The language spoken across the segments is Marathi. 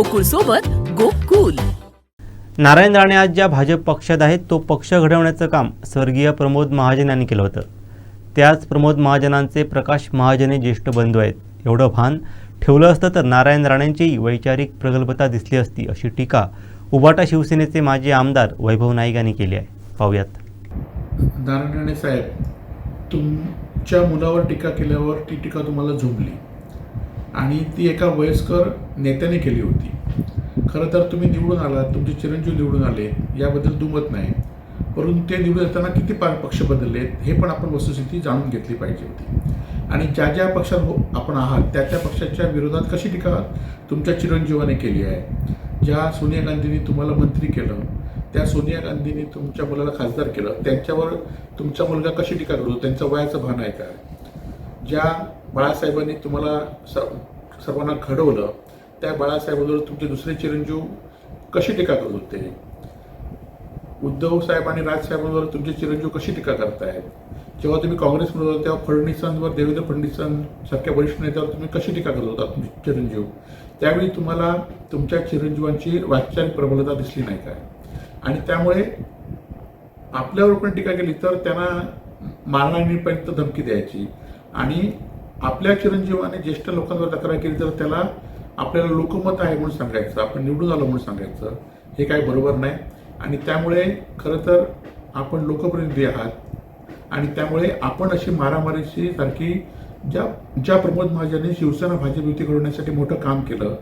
गोकुळ सोबत गोकुल. नारायण राणे आज ज्या भाजप पक्षात आहेत तो पक्ष घडवण्याचं काम स्वर्गीय प्रमोद महाजन यांनी केलं होतं. त्याच प्रमोद महाजनांचे प्रकाश महाजन हे ज्येष्ठ बंधू आहेत. एवढं भान ठेवलं असतं तर नारायण राणेंची वैचारिक प्रगल्भता दिसली असती अशी टीका उबाटा शिवसेनेचे माजी आमदार वैभव नाईक यांनी केली आहे. पाहूयात. नारायण राणे साहेब तुमच्या मुलावर टीका केल्यावर ती टीका तुम्हाला झोंबली. आणि ती एका वयस्कर नेत्याने केली होती. खरं तर तुम्ही निवडून आलात तुमचे चिरंजीव निवडून आले याबद्दल दुमत नाही. परंतु ते निवडून येताना किती पा पक्ष बदललेत हे पण आपण वस्तुस्थिती जाणून घेतली पाहिजे होती. आणि ज्या ज्या पक्षात हो आपण आहात त्या त्या पक्षाच्या विरोधात कशी टीका तुमच्या चिरंजीवाने केली आहे. ज्या सोनिया गांधींनी तुम्हाला मंत्री केलं त्या सोनिया गांधींनी तुमच्या मुलाला खासदार केलं त्यांच्यावर तुमचा मुलगा कशी टीका करतो? त्यांचं वयाचं भान आहे का? ज्या बाळासाहेबांनी तुम्हाला स- सर्वांना घडवलं त्या बाळासाहेबांवर तुमचे दुसरे चिरंजीव कशी टीका करत होते? उद्धव साहेब आणि राजसाहेबांवर तुमचे चिरंजीव कशी टीका करतायत? जेव्हा तुम्ही काँग्रेसमध्ये होता तेव्हा फडणवीसांवर देवेंद्र फडणवीसांसारख्या वरिष्ठ नेत्यावर तुम्ही कशी टीका करत होता तुमचे चिरंजीव? त्यावेळी तुम्हाला तुमच्या चिरंजीवांची वाचारिक प्रबलता दिसली नाही काय आणि त्यामुळे आपल्यावर पण टीका केली तर त्यांना मारणारीपर्यंत धमकी द्यायची. आणि आपल्या चिरंजीवाने ज्येष्ठ लोकांवर तक्रार केली तर त्याला आपल्याला लोकमत आहे म्हणून सांगायचं आपण निवडून आलो म्हणून सांगायचं हे काही बरोबर नाही. आणि त्यामुळे खरं तर आपण लोकप्रतिनिधी आहात आणि त्यामुळे आपण अशी मारामारीची सारखी ज्या ज्या प्रमोद महाजनने शिवसेना भाजप युती घडवण्यासाठी मोठं काम केलं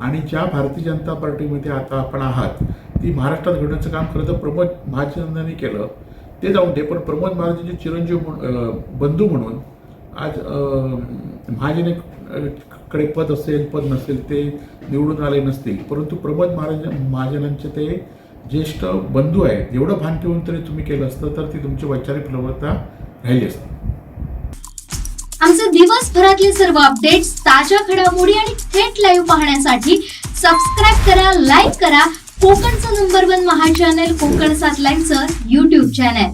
आणि ज्या भारतीय जनता पार्टीमध्ये आता आपण आहात ती महाराष्ट्रात घडवण्याचं काम खरं तर प्रमोद महाजनांनी केलं ते जाऊन दे. पण प्रमोद महाराजांचे चिरंजीव म्हणून- बंधू म्हणून आज महाजने कडे पद असेल पद नसेल ते निवडून आले नसतील. परंतु प्रमोद महाराज महाजनांचे ते ज्येष्ठ बंधू आहेत. एवढं भान ठेवून तरी तुम्ही केलं असतं तर ती तुमची वैचारिक प्रवृत्ता राहिली असते. आमचे दिवसभरातले सर्व अपडेट्स ताज्या घडामोडी आणि थेट लाईव्ह पाहण्यासाठी सबस्क्राईब करा लाईक करा. कोकणचं नंबर वन महा चॅनल कोकण सात लाईनचं युट्यूब चॅनल